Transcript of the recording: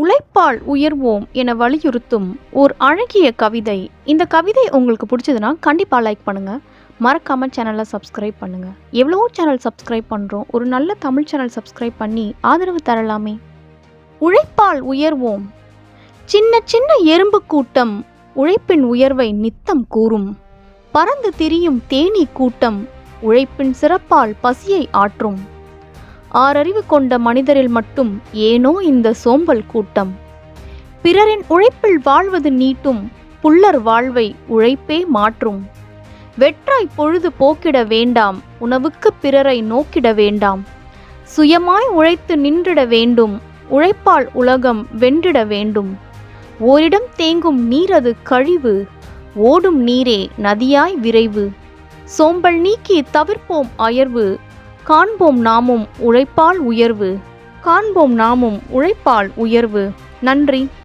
உழைப்பால் உயர்வோம் என வலியுறுத்தும் ஒரு அழகிய கவிதை. இந்த கவிதை உங்களுக்கு பிடிச்சதுன்னா கண்டிப்பாக லைக் பண்ணுங்கள் மறக்காம சேனலை சப்ஸ்கிரைப் பண்ணுங்கள் எவ்வளவோ சேனல் சப்ஸ்கிரைப் பண்ணுறோம் ஒரு நல்ல தமிழ் சேனல் சப்ஸ்கிரைப் பண்ணி ஆதரவு தரலாமே. உழைப்பால் உயர்வோம். சின்ன சின்ன எறும்பு கூட்டம் உழைப்பின் உயர்வை நித்தம் கூறும். பறந்து திரியும் தேனீ கூட்டம் உழைப்பின் சிறப்பால் பசியை ஆற்றும். ஆறறிவு கொண்ட மனிதரில் மட்டும் ஏனோ இந்த சோம்பல் கூட்டம். பிறரின் உழைப்பில் வாழ்வது நீட்டும் புல்லர் வாழ்வை உழைப்பே மாற்றும். வெற்றாய் பொழுது போக்கிட வேண்டாம் உணவுக்கு பிறரை நோக்கிட வேண்டாம். சுயமாய் உழைத்து நின்றிட வேண்டும் உழைப்பால் உலகம் வென்றிட வேண்டும். ஓரிடம் தேங்கும் நீரது கழிவு ஓடும் நீரே நதியாய் விரைவு. சோம்பல் நீக்கி தவிர்ப்போம் அயர்வு காண்போம் நாமும் உழைப்பால் உயர்வு. காண்போம் நாமும் உழைப்பால் உயர்வு. நன்றி.